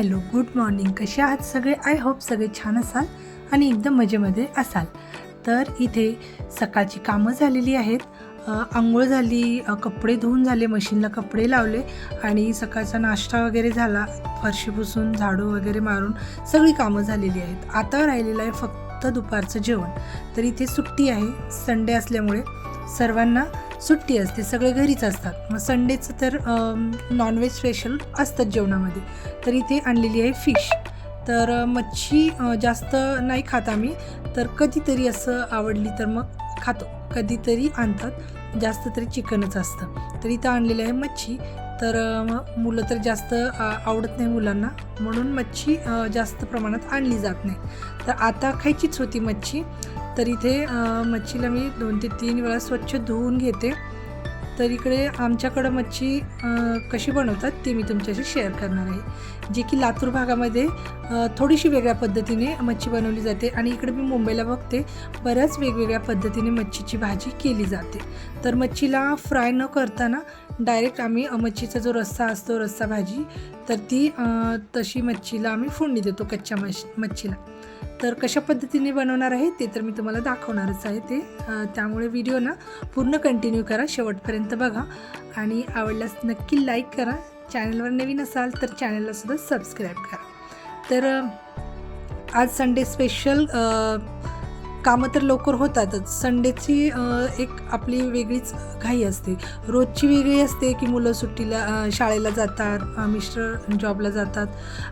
Hello good morning. कसे आहात सगळे? आय होप सगळे छान असाल आणि एकदम मजेमध्ये असाल. तर इथे सकाळची कामं झालेली आहेत. आंघोळ झाली कपडे धुवून झाले मशीनला कपडे लावले आणि सकाळचा नाश्ता वगैरे झाला. फरशी पुसून झाडू वगैरे मारून सगळी कामं झालेली आहेत. आता राहिलेलं आहे फक्त दुपारचं जेवण. तर इथे सुट्टी आहे संडे असल्यामुळे. सर्वांना सुट्टी असते सगळे घरीच असतात. मग संडेचं तर नॉनव्हेज स्पेशल असतात जेवणामध्ये. तर इथे आणलेली आहे फिश तर मच्छी जास्त नाही खात आम्ही. तर कधीतरी असं आवडली तर मग खातो. कधीतरी आणतात. जास्त तरी चिकनच असतं. तर इथं आणलेलं आहे मच्छी. तर मग मुलं तर जास्त आवडत नाही मुलांना. म्हणून मच्छी जास्त प्रमाणात आणली जात नाही. तर आता खायचीच होती मच्छी. तर इथे मच्छीला मी दोन ते तीन वेळा स्वच्छ धुवून घेते. तर इकडे आमच्याकडं मच्छी कशी बनवतात ते मी तुमच्याशी शेअर करणार आहे. जे की लातूर भागामध्ये थोडीशी वेगळ्या पद्धतीने मच्छी बनवली जाते आणि इकडे मी मुंबईला बघते बऱ्याच वेगवेगळ्या पद्धतीने मच्छीची भाजी केली जाते. तर मच्छीला फ्राय न करताना डायरेक्ट आम्ही मच्छीचा जो रस्सा असतो रस्सा भाजी तर ती तशी मच्छीला आम्ही फोडणी देतो कच्च्या मश मच्छीला. तर कशा पद्धतीने बनवणार आहे ते तर मी तुम्हाला दाखवणारच आहे ते. त्यामुळे व्हिडिओ ना पूर्ण कंटिन्यू करा शेवटपर्यंत बघा. आणि आवडल्यास नक्की लाईक करा. चॅनलवर नवीन असाल तर चॅनलला सुद्धा सबस्क्राईब करा. तर आज संडे स्पेशल कामं तर लवकर होतातच. संडेची एक आपली वेगळीच घाई असते. रोजची वेगळी असते की मुलं सुट्टीला शाळेला जातात मिस्टर जॉबला जातात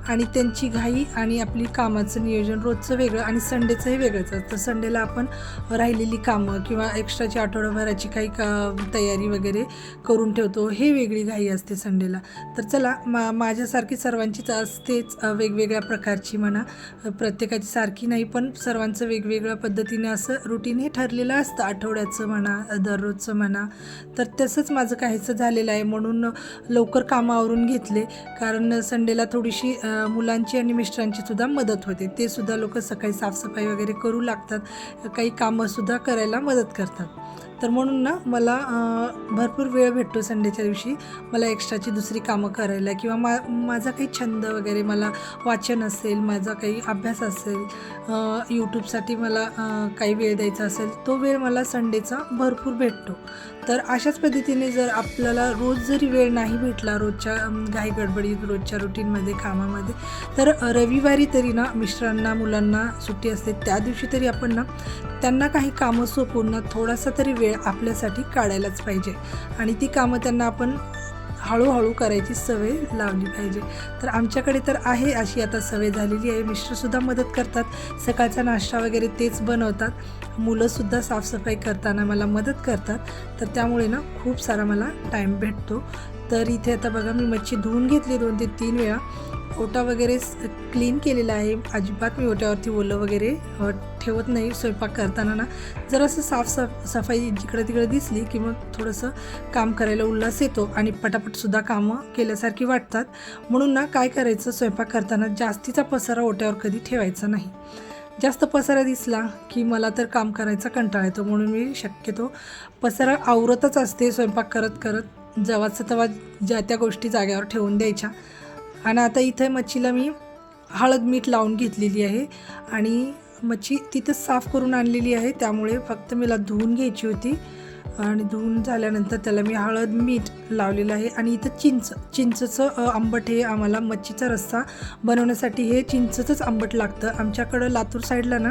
आणि त्यांची घाई आणि आपली कामाचं नियोजन रोजचं वेगळं आणि संडेचंही वेगळंच. असतं संडेला आपण राहिलेली कामं किंवा एक्स्ट्राची आठवडाभराची काही का तयारी वगैरे करून ठेवतो. हे वेगळी घाई असते संडेला तर चला मा माझ्यासारखी सर्वांचीच असतेच वेगवेगळ्या प्रकारची म्हणा. प्रत्येकाची सारखी नाही पण सर्वांचं वेगवेगळ्या पद्धतीने असं रुटीन हे ठरलेलं असतं आठवड्याचं म्हणा दररोजचं म्हणा. तर तसंच माझं काहीचं झालेलं आहे. म्हणून लवकर कामं आवरून घेतले. कारण संडेला थोडीशी मुलांची आणि मिस्टरांची सुद्धा मदत होते. ते सुद्धा लोक सकाळी साफसफाई वगैरे करू लागतात. काही कामंसुद्धा करायला मदत करतात. तर म्हणून ना मला भरपूर वेळ भेटतो संडेच्या दिवशी. मला एक्स्ट्राची दुसरी कामं करायला किंवा मा माझा काही छंद वगैरे मला वाचन असेल माझा काही अभ्यास असेल यूट्यूबसाठी मला काही वेळ द्यायचा असेल तो वेळ मला संडेचा भरपूर भेटतो. तर अशाच पद्धतीने जर आपल्याला रोज जरी वेळ नाही भेटला रोजच्या घाई गडबडीत रोजच्या रुटीनमध्ये कामामध्ये तर रविवारी तरी ना मिस्टरांना मुलांना सुट्टी असते. त्या दिवशी तरी आपण ना त्यांना काही कामं सोपवून ना थोडासा तरी वेळ आपल्यासाठी काढायलाच पाहिजे. आणि ती कामं त्यांना आपण हळूहळू करायची सवय लावली पाहिजे. तर आमच्याकडे तर आहे अशी आता सवय झालेली आहे. मिस्टरसुद्धा मदत करतात. सकाळचा नाश्ता वगैरे तेच बनवतात. मुलंसुद्धा साफसफाई करताना मला मदत करतात. तर त्यामुळे ना खूप सारा मला टाईम भेटतो. तर इथे आता बघा मी मच्छी धुवून घेतली दोन ते तीन वेळा. ओटा वगैरे क्लीन केलेला आहे. अजिबात मी ओट्यावरती ओलं वगैरे ठेवत नाही स्वयंपाक करताना ना. जर असं साफसाफ सफाई जिकडे तिकडे दिसली की मग थोडंसं काम करायला उल्हास येतो आणि पटापटसुद्धा कामं केल्यासारखी वाटतात. म्हणून ना काय करायचं स्वयंपाक करताना जास्तीचा पसारा ओट्यावर कधी ठेवायचा नाही. जास्त पसारा दिसला की मला तर काम करायचा कंटाळा येतो म्हणून मी शक्यतो पसारा आवरतच असते स्वयंपाक करत करत. जवाचा तवा ज्या त्या गोष्टी जाग्यावर ठेवून द्यायच्या. आणि आता इथे मच्छीला मी हळद मीठ लावून घेतलेली आहे. आणि मच्छी तिथं साफ करून आणलेली आहे. त्यामुळे फक्त मला धुवून घ्यायची होती. आणि धुवून झाल्यानंतर त्याला मी हळद मीठ लावलेलं आहे. आणि इथं चिंच चिंचचं आंबट हे आम्हाला मच्छीचा रस्सा बनवण्यासाठी हे चिंचचंच आंबट लागतं. आमच्याकडं लातूर साईडला ना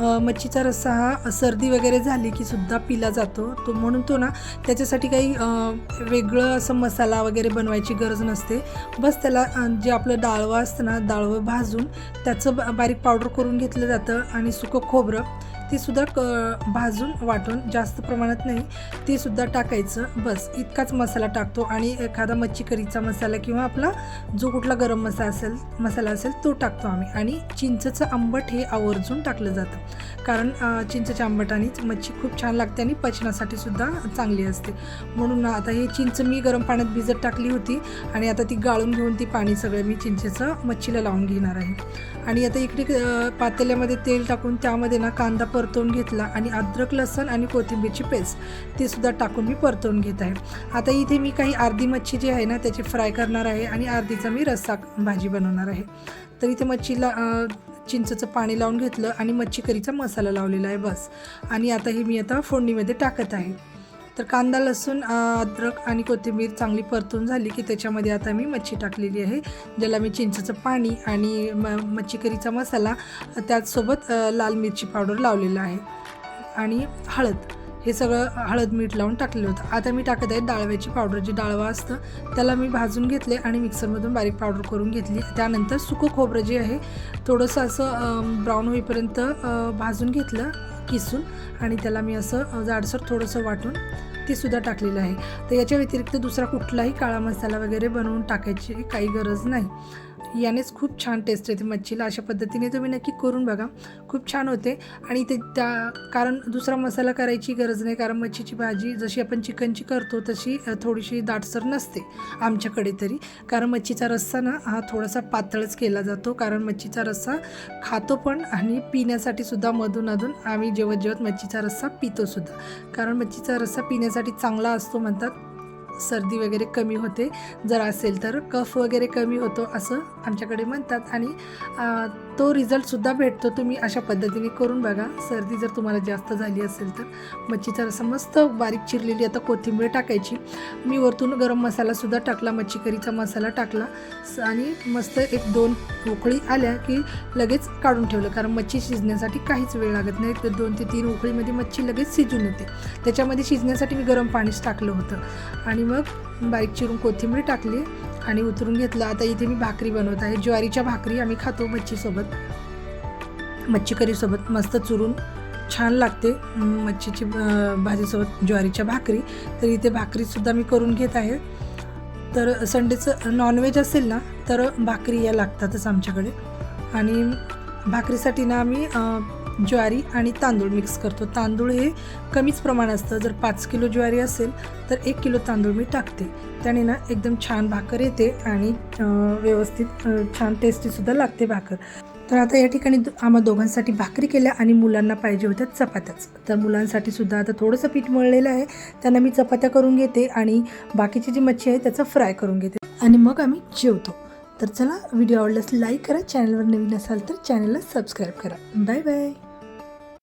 मच्छीचा रस्सा हा सर्दी वगैरे झाली की सुद्धा पिला जातो. तो म्हणून तो ना त्याच्यासाठी काही वेगळं असं मसाला वगैरे बनवायची गरज नसते. बस त्याला जे आपलं डाळवं असतं ना डाळवं भाजून त्याचं ब- बारीक पावडर करून घेतलं जातं आणि सुकं खोबरं. तीसुद्धा क भाजून वाटून जास्त प्रमाणात नाही ते सुद्धा टाकायचं. बस इतकाच मसाला टाकतो आणि एखादा मच्छी करीचा मसाला किंवा आपला जो कुठला गरम मसाला असेल मसाला असेल तो टाकतो आम्ही. आणि चिंचचं आंबट हे आवर्जून टाकलं जातं. कारण चिंचच्या आंबटानेच मच्छी खूप छान लागते आणि पचनासाठी सुद्धा चांगली असते. म्हणून आता हे चिंच मी गरम पाण्यात भिजत टाकली होती आणि आता ती गाळून घेऊन ती पाणी सगळं मी चिंचेचं मच्छीला लावून घेणार आहे. आणि आता इकडे पातेल्यामध्ये तेल टाकून त्यामध्ये ना कांदा परतवून घेतला आणि अद्रक लसण आणि कोथिंबीरची पेस्ट ते सुद्धा टाकून मी परतवून घेत आहे. आता इथे मी काही अर्धी मच्छी जी आहे ना त्याची फ्राय करणार आहे आणि अर्धीचा मी रस्सा भाजी बनवणार आहे. तर इथे मच्छीला चिंचचं पाणी लावून घेतलं आणि मच्छी करीचा मसाला लावलेला आहे बस. आणि आता हे मी आता फोडणीमध्ये टाकत आहे. तर कांदा लसूण अद्रक आणि कोथिंबीर चांगली परतून झाली की त्याच्यामध्ये आता मी मच्छी टाकलेली आहे ज्याला मी चिंचेचं पाणी आणि म मच्छी करीचा मसाला त्याचसोबत लाल मिरची पावडर लावलेलं आहे आणि हळद. हे सगळं हळद मीठ लावून टाकलेलं होतं. आता मी टाकत आहे डाळव्याची पावडर जी डाळवा असतं त्याला मी भाजून घेतले आणि मिक्सरमधून बारीक पावडर करून घेतली. त्यानंतर सुकं खोबरं जे आहे थोडंसं असं ब्राऊन होईपर्यंत भाजून घेतलं. किसून आणि त्याला मी असं जाडसर थोडंसं वाटून ते सुद्धा टाकलेलं आहे. तर याच्या व्यतिरिक्त दुसरा कुठलाही काळा मसाला वगैरे बनवून टाकायची काही गरज नाही. यानेच खूप छान टेस्ट येते मच्छीला. अशा पद्धतीने तुम्ही नक्की करून बघा. खूप छान होते. आणि ते त्या कारण दुसरा मसाला करायची गरज नाही कारण मच्छीची भाजी जशी आपण चिकनची करतो तशी थोडीशी दाटसर नसते आमच्याकडे तरी. कारण मच्छीचा रस्सा ना हा थोडासा पातळच केला जातो. कारण मच्छीचा रस्सा खातो पण आणि पिण्यासाठी सुद्धा मधून अधून आम्ही जेवत जेवत मच्छीचा रस्सा पितो सुद्धा. कारण मच्छीचा रस्सा पिण्यासाठी चांगला असतो म्हणतात. सर्दी वगैरे कमी होते. जर असेल तर कफ वगैरे कमी होतो असं आमच्याकडे म्हणतात. आणि तो रिझल्टसुद्धा भेटतो. तुम्ही अशा पद्धतीने करून बघा. सर्दी जर तुम्हाला जास्त झाली असेल तर. मच्छीचा रस्सा मस्त बारीक चिरलेली आता कोथिंबीर टाकायची. मी वरतून गरम मसालासुद्धा टाकला. मच्छी करीचा मसाला टाकला. स- आणि मस्त एक दोन उकळी आल्या की लगेच काढून ठेवलं. कारण मच्छी शिजण्यासाठी काहीच वेळ लागत नाही. तर दोन ते तीन उकळीमध्ये मच्छी लगेच शिजून येते. त्याच्यामध्ये शिजण्यासाठी मी गरम पाणीच टाकलं होतं. आणि मग बारीक चिरून कोथिंबीर टाकली. आणि उतरून घेतलं. आता इथे मी भाकरी बनवत आहे. ज्वारीच्या भाकरी आम्ही खातो मच्छीसोबत. मच्छी करीसोबत मस्त चुरून छान लागते. मच्छीची भाजीसोबत ज्वारीच्या भाकरी. तर इथे भाकरीसुद्धा मी करून घेत आहे. तर संडेचं नॉनव्हेज असेल ना तर भाकरी या लागतातच आमच्याकडे. आणि भाकरीसाठी ना आम्ही ज्वारी आणि तांदूळ मिक्स करतो. तांदूळ हे कमीच प्रमाण असतं. जर पाच किलो ज्वारी असेल तर एक किलो तांदूळ मी टाकते. त्याने ना एकदम छान भाकर येते आणि व्यवस्थित छान टेस्टीसुद्धा लागते भाकर. तर आता या ठिकाणी आम्हा दोघांसाठी भाकरी केल्या आणि मुलांना पाहिजे होत्या चपात्याच. तर मुलांसाठी सुद्धा आता थोडंसं पीठ मळलेलं आहे. त्यांना मी चपात्या करून घेते आणि बाकीची जी मच्छी आहे त्याचा फ्राय करून घेते. आणि मग आम्ही जेवतो. तर चला व्हिडिओ आवडल्यास लाईक करा. चॅनलवर नवीन असाल तर चॅनलला सबस्क्राईब करा. Bye bye.